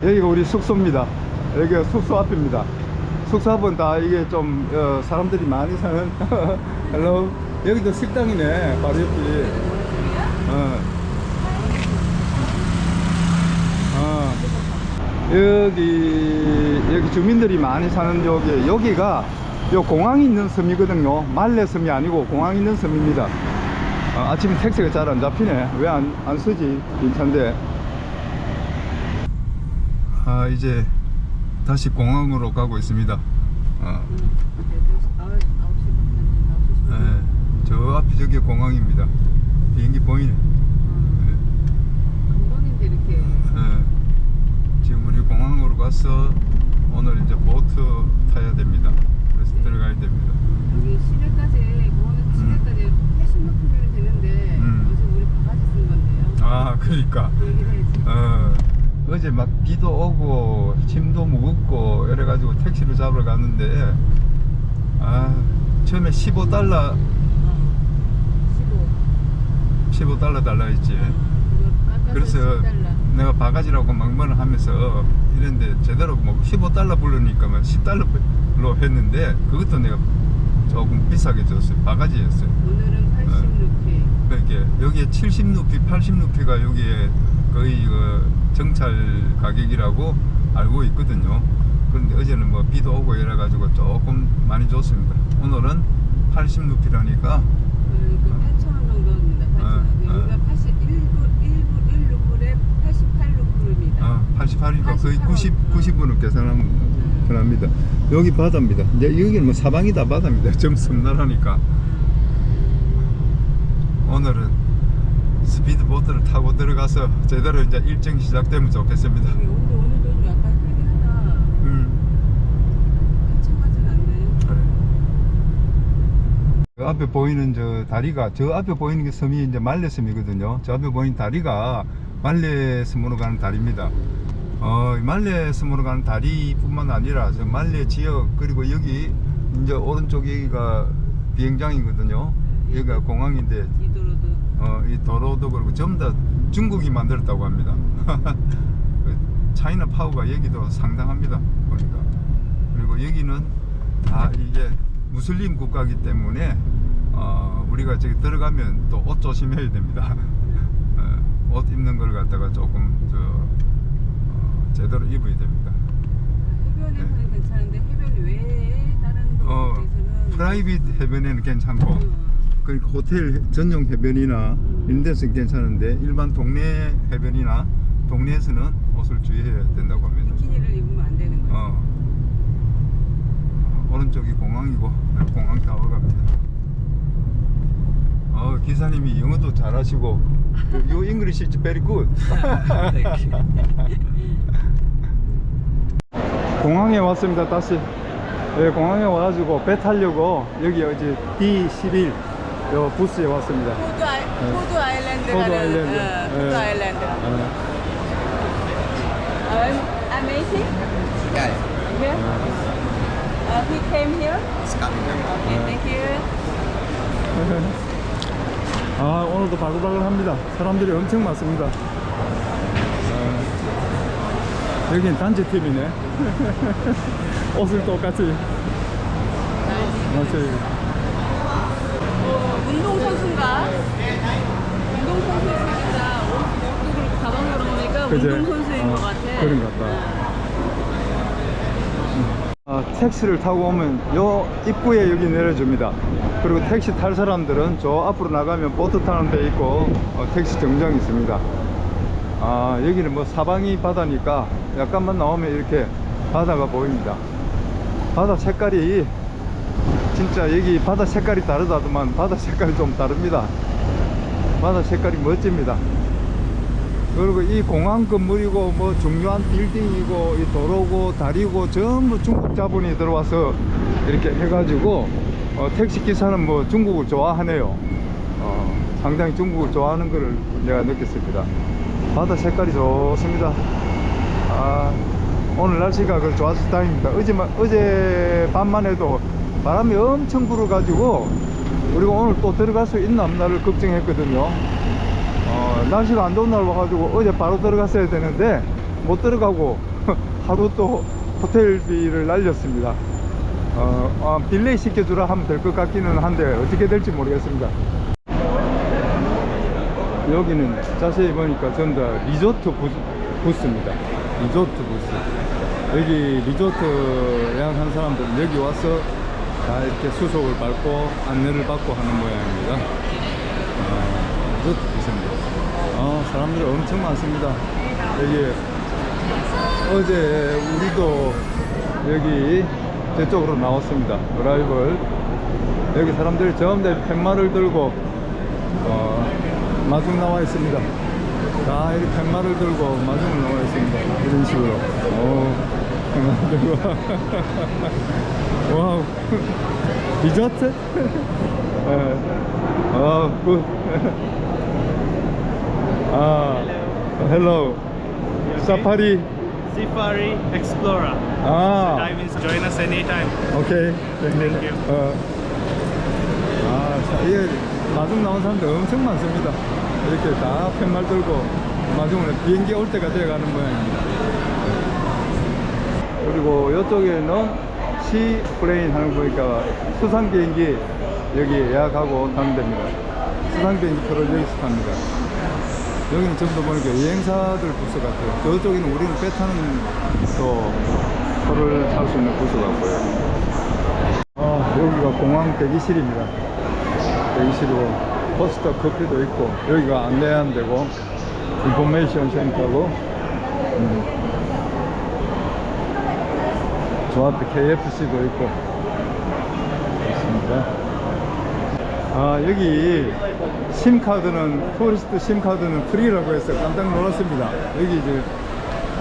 여기가 우리 숙소입니다. 여기가 숙소 앞입니다. 숙소 앞은 다 이게 좀 어, 사람들이 많이 사는 헬로 여기도 식당이네 바로 옆이 어. 어. 여기 여기 주민들이 많이 사는 여기 여기가 요 공항이 있는 섬이거든요 말레 섬이 아니고 공항 있는 섬입니다 어, 아침에 택시가 잘 안 잡히네 왜 안 안 쓰지 인천데 아 이제 다시 공항으로 가고 있습니다. 어, 예, 저 앞이 저기 공항입니다. 비행기 보이네. 금방인데 이렇게 예, 지금 우리 공항으로 가서 오늘 이제 보트 타야 됩니다. 그래서 들어가야 됩니다. 여기 시내까지 공항에서 시내까지 80몇 되는데 음. 어제 우리 바가지 쓴 건데요. 아 그러니까 얘기를 해야지. 어, 어제 막 비도 오고 침도 무겁고 이래가지고 택시를 잡으러 갔는데 아 처음에 15달러 어. 15. 15달러 달라 했지. 그래서 10달러. 내가 바가지라고 막말을 하면서 이랬는데 제대로 뭐 15달러 부르니까 막 10달러로 했는데 그것도 내가 조금 비싸게 줬어요. 바가지였어요. 오늘은 80루피. 그게 여기에 70루피, 80루피가 여기에 거의 그 정찰 가격이라고 알고 있거든요. 그런데 어제는 뭐 비도 오고 이래 가지고 조금 많이 줬습니다. 오늘은 80루피라니까 그 8,000원 정도입니다. 8,000원. 어, 어. 여기가 81, 1, 1루플에 88루플입니다. 어, 88이니까 거의 88 원. 90, 90원을 계산하면 합니다. 여기 바다입니다. 이제 여기는 뭐 사방이 다 바다입니다. 좀 섬나라니까. 오늘은 스피드보트를 타고 들어가서 제대로 이제 일정 시작되면 좋겠습니다. 여기 온도 오늘도 좀 약간 흐리긴 하다. 음, 않네. 그래. 그 앞에 보이는 저 다리가 저 앞에 보이는 게 섬이 이제 말레섬이거든요. 저 앞에 보이는 다리가 말레섬으로 가는 다리입니다. 어, 이 말레섬으로 가는 다리뿐만 아니라 저 말레 지역 그리고 여기 이제 오른쪽 여기가 비행장이거든요. 여기가 공항인데 어, 이 도로도 그렇고 전부 다 중국이 만들었다고 합니다. 그 차이나 파워가 여기도 상당합니다. 보니까. 그리고 여기는 다 이게 무슬림 국가이기 때문에 어, 우리가 저기 들어가면 또 옷 조심해야 됩니다. 어, 옷 입는 걸 갖다가 조금 저 어, 제대로 입어야 됩니다. 해변에서는 괜찮은데 해변 외에 다른 어, 도로에서는 프라이빗 해변에는 괜찮고 음, 그러니까 호텔 전용 해변이나 이런 데서는 괜찮은데 일반 동네 해변이나 동네에서는 옷을 주의해야 된다고 합니다. 비키니를 입으면 안 되는 거예요. 어. 오른쪽이 공항이고 네, 공항 타워 갑니다. 어, 기사님이 영어도 잘하시고 You English is very good. 공항에 왔습니다. 다시 예, 공항에 와가지고 배 타려고 여기 어제 D11 요 부스에 왔습니다. 포드, 아이, 포드 아일랜드 포드 가는 아일랜드. 어, 포드 예. 아일랜드. 어, Um, amazing. Yeah, Here. Uh, he came here. it's coming now. Okay, thank you. 아 오늘도 바글바글 합니다 사람들이 엄청 많습니다 아, 여긴 단체팀이네 옷을 똑같이 맞아요 어, 선수인가? 운동 선수니까 옷도 그렇고 가방 열어보니까 그제? 운동 선수인 어, 것 같아. 그런 것 같다. 아, 택시를 타고 오면 요 입구에 여기 내려줍니다. 그리고 택시 탈 사람들은 저 앞으로 나가면 보트 타는 데 있고 어, 택시 정장이 있습니다. 아 여기는 뭐 사방이 바다니까 약간만 나오면 이렇게 바다가 보입니다. 바다 색깔이 진짜 여기 바다 색깔이 다르다더만 바다 색깔이 좀 다릅니다. 바다 색깔이 멋집니다. 그리고 이 공항 건물이고 뭐 중요한 빌딩이고 이 도로고 다리고 전부 중국 자본이 들어와서 이렇게 해가지고 어, 택시 기사는 뭐 중국을 좋아하네요. 어, 상당히 중국을 좋아하는 것을 내가 느꼈습니다. 바다 색깔이 좋습니다. 아, 오늘 날씨가 그 좋아서 다행입니다. 어제 어제 밤만 해도 바람이 엄청 불어가지고 우리가 오늘 또 들어갈 수 있나 없나를 걱정했거든요. 어, 날씨가 안 좋은 날 와가지고 어제 바로 들어갔어야 되는데 못 들어가고 하루 또 호텔비를 날렸습니다. 어, 어, 딜레이 시켜주라 하면 될 것 같기는 한데 어떻게 될지 모르겠습니다. 여기는 자세히 보니까 전부 다 리조트 부스, 부스입니다. 리조트 부스. 여기 리조트 예약한 사람들은 여기 와서 다 이렇게 수속을 밟고 안내를 받고 하는 모양입니다. 아, 리조트 부스입니다. 아, 사람들이 엄청 많습니다. 여기 어제 우리도 여기 저쪽으로 나왔습니다. 어라이벌. 여기 사람들이 전부 다 팻말을 들고 어, 마중 나와 있습니다. 다 이렇게 팻말을 들고 마중을 나와 있습니다. 이런 식으로. 오, 팻말 들고. 와우. 리조트? 예. 아, 굿. 아, 헬로. 사파리. Safari Explorer. 아, Dive-ins, join us anytime. 오케이. Thank you. 어. 아, 자, 이게 마중 나온 사람들 엄청 많습니다. 이렇게 다 팻말 들고 마중을 비행기 올 때가 돼가는 모양입니다. 그리고 이쪽에는 시 플레인 하는 거 보니까 수상 비행기 여기 예약하고 타면 됩니다. 수상 비행기 표를 여기서 탑니다. 여기는 전부 보니까 여행사들 부스 같아요. 저쪽에는 우리는 배 타는 또 표를 살수 있는 부스 같고요. 아, 여기가 공항 대기실입니다. 대기실이고 버스터 커피도 있고 여기가 안내한 데고 인포메이션 센터고 음. 저 앞에 KFC도 있고 있습니다. 아 여기 심카드는 토리스트 심카드는 프리라고 해서 깜짝 놀랐습니다. 여기 이제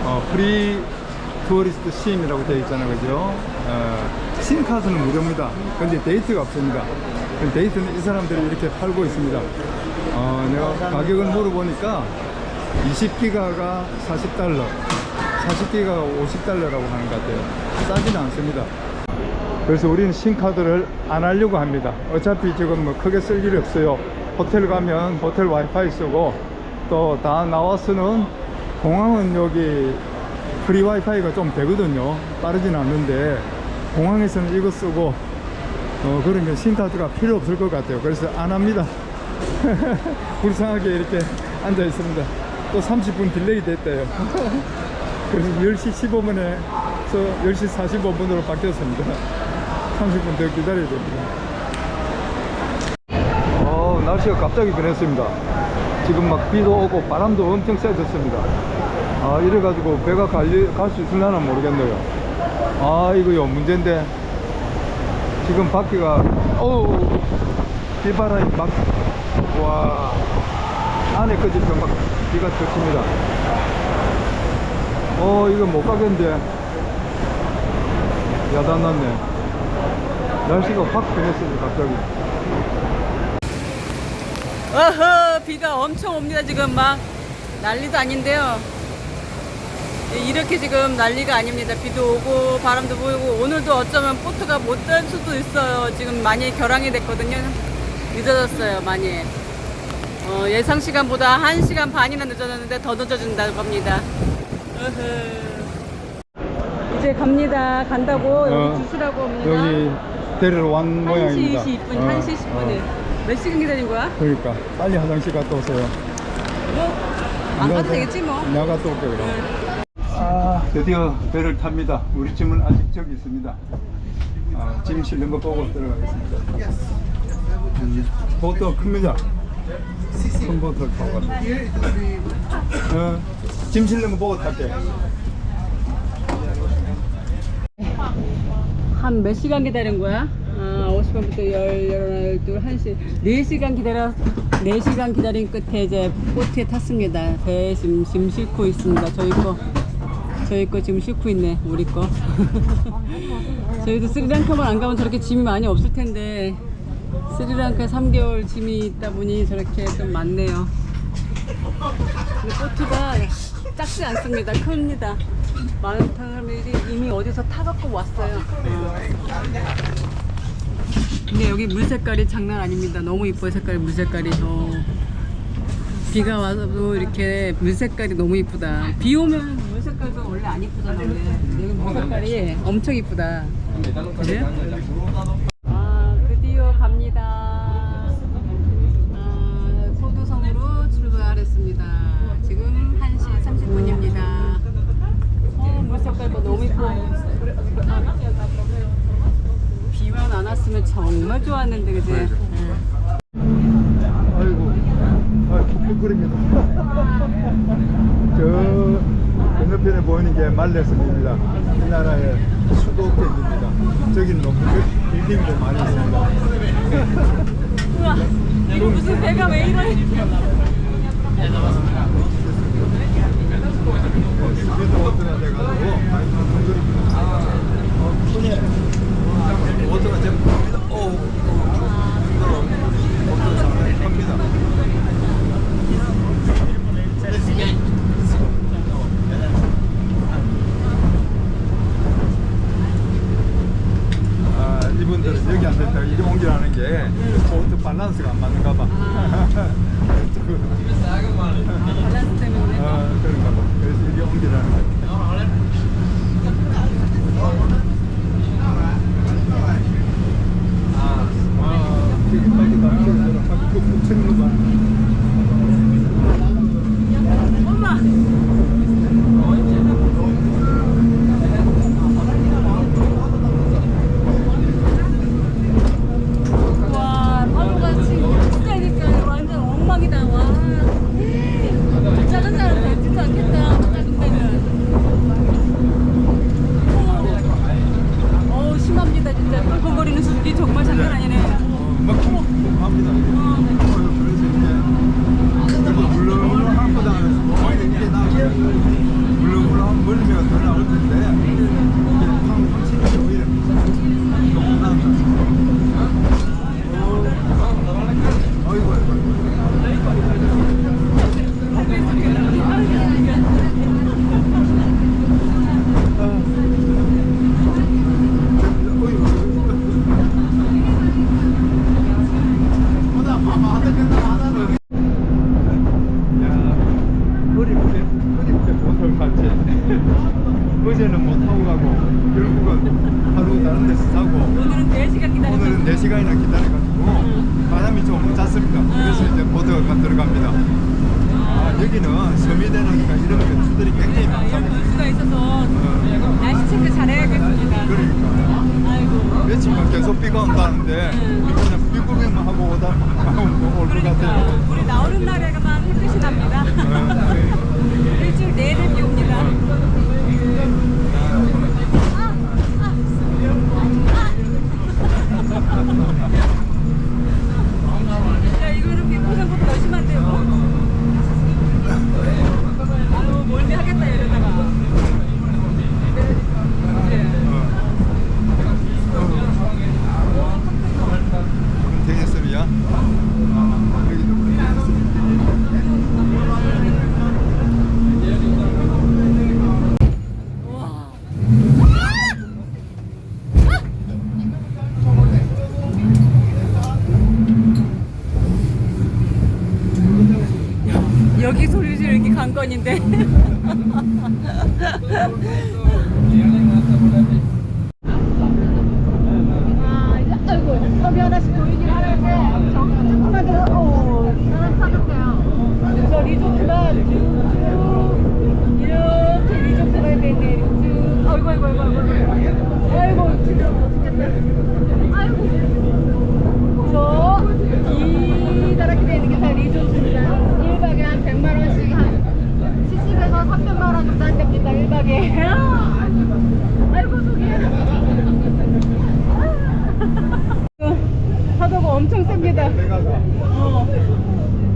어, 프리 투어리스트 심이라고 되어 있잖아요, 그죠? 어, 심카드는 무료입니다. 근데 데이트가 없습니다. 그 데이트는 이 사람들이 이렇게 팔고 있습니다. 어, 내가 가격을 물어보니까 20기가가 40달러, 40기가가 50달러라고 하는 것 같아요. 싸지는 않습니다. 그래서 우리는 신카드를 안 하려고 합니다. 어차피 지금 뭐 크게 쓸 일이 없어요. 호텔 가면 호텔 와이파이 쓰고 또 다 나와서는 공항은 여기 프리 와이파이가 좀 되거든요. 빠르진 않는데 공항에서는 이거 쓰고 어 그러면 신카드가 필요 없을 것 같아요. 그래서 안 합니다. 불쌍하게 이렇게 앉아 있습니다. 또 30분 딜레이 됐대요. 그래서 10시 15분에 서 10시 45분으로 바뀌었습니다. 30분 더 기다려야 됩니다. 어, 날씨가 갑자기 변했습니다. 지금 막 비도 오고 바람도 엄청 세졌습니다. 아, 이래가지고 배가 갈 수 있을려나 모르겠네요. 아, 이거요, 문제인데. 지금 바퀴가, 어우, 비바람이 막, 와, 안에 꺼지니까 막 비가 터집니다. 어, 이거 못 가겠는데. 야단 났네. 날씨가 확 변했습니다, 갑자기. 어허 비가 엄청 옵니다 지금 막 난리도 아닌데요 이렇게 지금 난리가 아닙니다 비도 오고 바람도 보이고 오늘도 어쩌면 보트가 못될 수도 있어요 지금 많이 결항이 됐거든요 늦어졌어요 많이 어, 예상 시간보다 1시간 반이나 늦어졌는데 더 늦어진다고 합니다. 이제 갑니다 간다고 여기 어, 주시라고 합니다 여기 데리러 온 1시 모양입니다. 20분, 어, 1시 10분에 어, 몇 시간 기다린 거야? 그러니까 빨리 화장실 갔다 오세요. 뭐, 안 가도 되겠지 뭐. 내가 갔다 올게 그럼. 아 드디어 배를 탑니다. 우리 짐은 아직 저기 있습니다. 아, 짐 실는 거 보고 들어가겠습니다. 음, 보트 큽니다. 큰 보트 타고 갑니다. 어, 짐 실는 거 보고 탈게. 한 몇 시간 기다린 거야? 아, 50분부터 10, 12, 1시. 4시간 기다려, 4시간 기다린 끝에 이제 보트에 탔습니다. 배 지금 짐 싣고 있습니다. 저희 거. 저희 거 지금 싣고 있네, 우리 거. 저희도 스리랑카만 안 가면 저렇게 짐이 많이 없을 텐데, 스리랑카 3개월 짐이 있다 보니 저렇게 좀 많네요. 근데 보트가 작지 않습니다. 큽니다. 사람들이 이미 어디서 타갖고 왔어요. 어. 근데 여기 물 색깔이 장난 아닙니다. 너무 이뻐요, 색깔이, 물 색깔이. 어. 비가 와서도 이렇게 물 색깔이 너무 이쁘다. 비 오면 물 색깔도 원래 안 이쁘잖아 원래. 여기 물 색깔이 엄청 이쁘다. 그래? 아 드디어 갑니다. 아, 소도섬으로 출발했습니다. 지금 1시 30분입니다. 어, 물 색깔도 너무 이뻐. 왔으면 정말 좋았는데 그지? 아이고, 아, 푹푹거립니다. 저 건너편에 보이는 게 말레섬입니다. 우리나라의 수도권입니다. 저기는 너무 빌딩도 많이 있습니다. 우와, 이거 무슨 배가 왜 이래? 스피드 워터가 돼가지고 많이 푹푹거립니다. 어, 워터가 제법 큽니다. 오, 워터가 상당히 큽니다. 아, 이분들은 여기 앉았다가 이리 옮기라는 게 보트 밸런스가 안 맞는가 봐. 아, 그런가 봐. 그래서 이리 옮기라는 거. 아, 저기 빨리 나가서 하고 꾹꾹 채는 거 관건인데. 아, 이제 아이고 섬이 하나씩 보이긴 하는데 저 조금만 더 어, 사람 사는데요. 저 리조트가 쭉 이렇게 리조트가 있는데 쭉 아이고 아이고 아이고 아이고 아이고 진짜 멋있겠다. 아이고 저 기다랗게 되는 게 다 리조트입니다. 1박에 한 100만 원씩 한 70에서 300만 원 정도 한답니다. 1박에. 아이고 속이. 파도가 엄청 셉니다. 어,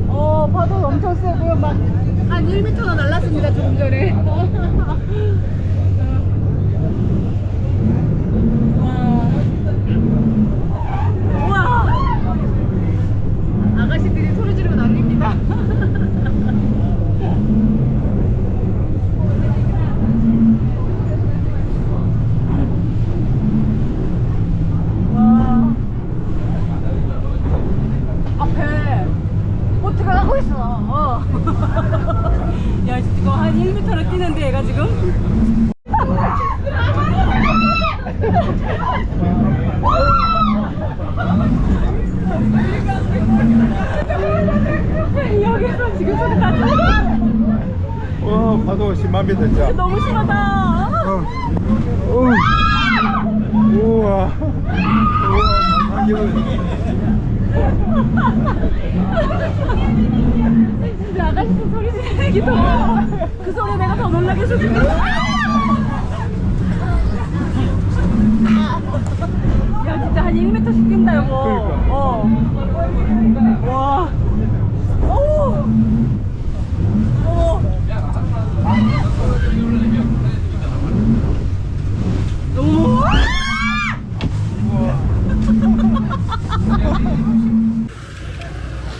어 파도 엄청 세고요. 막 한 1m나 날랐습니다. 조금 전에. 와. 우와. 아가씨들이 소리 지르고 난립니다. 가고 있어. 어. 야, 지금 한 1m를 뛰는데 얘가 지금? 여기서 지금 소리 다 들려. 와, 파도 10만 비 됐죠? 너무 심하다. 어. 어. 우와. 우와. 그 소리 내가 더 놀라게 지금. 야 진짜 한 1m씩 뛴다 여보. 그러니까. 어. 와. 오. 오. 너무.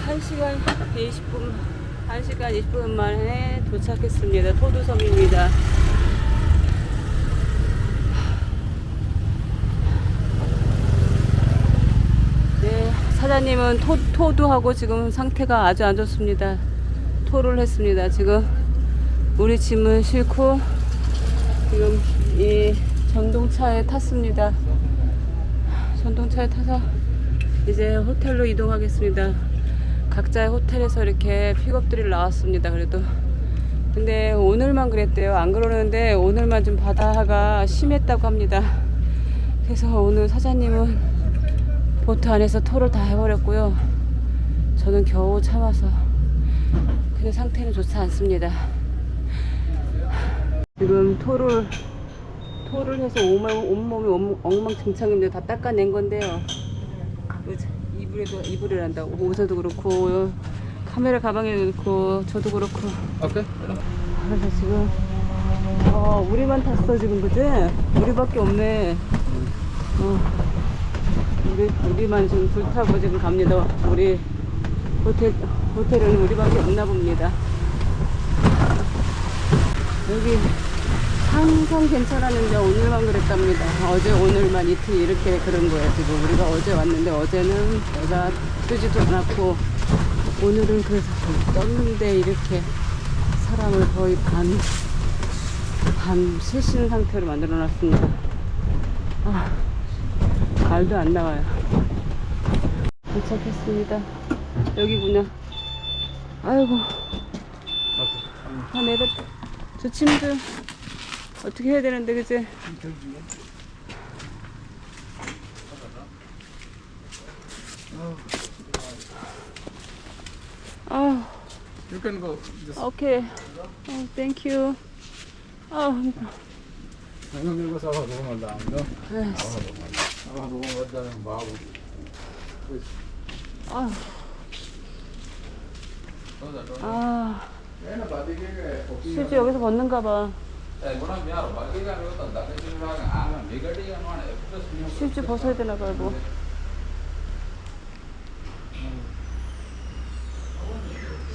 한 시간 20분, 한 시간 20분 만에 도착했습니다. 토두섬입니다. 네, 사장님은 토, 토도 하고 지금 상태가 아주 안 좋습니다. 토를 했습니다. 지금 우리 짐은 싣고 지금 이 전동차에 탔습니다. 전동차에 타서 이제 호텔로 이동하겠습니다. 각자의 호텔에서 이렇게 픽업들이 나왔습니다. 그래도 근데 오늘만 그랬대요. 안 그러는데 오늘만 좀 바다가 심했다고 합니다. 그래서 오늘 사장님은 보트 안에서 토를 다 해버렸고요. 저는 겨우 참아서 근데 상태는 좋지 않습니다. 지금 토를 토를 해서 온몸, 엉- 엉망진창인데 다 닦아낸 건데요. 이불에도 이불을 한다고 옷에도 그렇고 카메라 가방에 넣고 저도 그렇고 오케이. 그래서 지금 어 우리만 탔어 지금 그지? 우리밖에 없네. 어 우리 우리만 지금 불타고 지금 갑니다. 우리 호텔 호텔은 우리밖에 없나 봅니다. 여기 항상 괜찮았는데 오늘만 그랬답니다. 어제 오늘만 이틀 이렇게 그런 거예요. 지금 우리가 어제 왔는데 어제는 내가 뜨지도 않았고 오늘은 그래서 좀 떴는데 이렇게 사람을 거의 반, 반 실신 상태로 만들어 놨습니다. 아, 말도 안 나와요. 도착했습니다. 여기구나. 아이고. 아, 내가 저 짐들 어떻게 해야 되는데, 그지? 아, You can go. Just 오케이. 어, 땡 큐. 아, ng bago. 아, 아? 실제 여기서 벗는가 봐. Eh. 실제 벗어야 되나 봐, 뭐.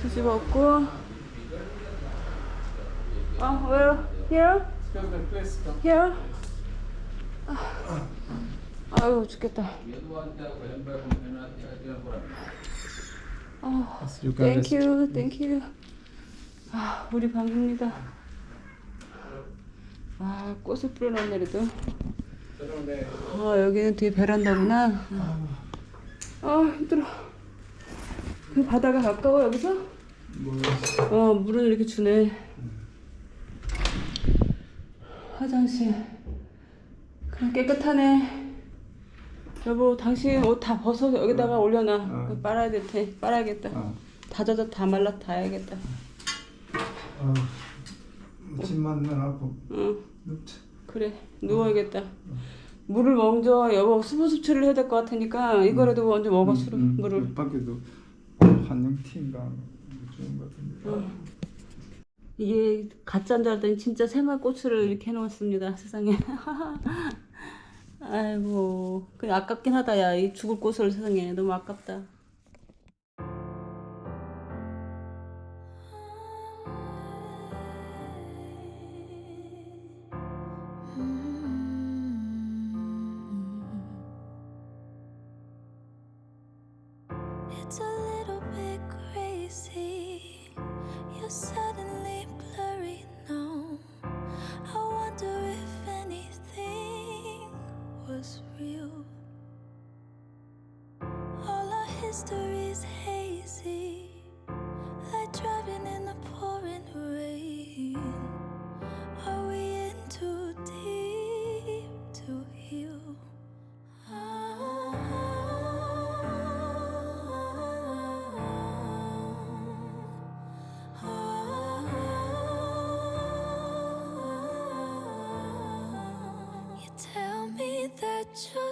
실제 벗고. 아, where? Here? Here? 아, 아유, 죽겠다. 아, You can rest. 땡큐, 땡큐. 아, 우리 방입니다. 아, 꽃을 뿌려놨네래도. 아, 여기는 뒤에 베란다구나. 아, 힘들어. 그 바다가 가까워, 여기서? 어, 물은 이렇게 주네. 화장실. 그래, 깨끗하네. 여보, 당신 옷 다 벗어서 여기다가 올려놔. 그거 빨아야 될 테. 빨아야겠다. 어. 다 젖어 다 말라 다 해야겠다. 어. 짐만 넣어놓고 응, 눕자. 그래. 누워야겠다. 물을 먼저 여보 수분 섭취를 해야 될 것 같으니까 이거라도 먼저 먹어 술을 음, 물을. 밖에도 한영티인가 좋은 것 같은데. 이게 가짜인 줄 알았더니 진짜 새말고추를 이렇게 해놓았습니다 세상에 아이고 그냥 아깝긴 하다 야. 이 죽을 꽃을 세상에. 너무 아깝다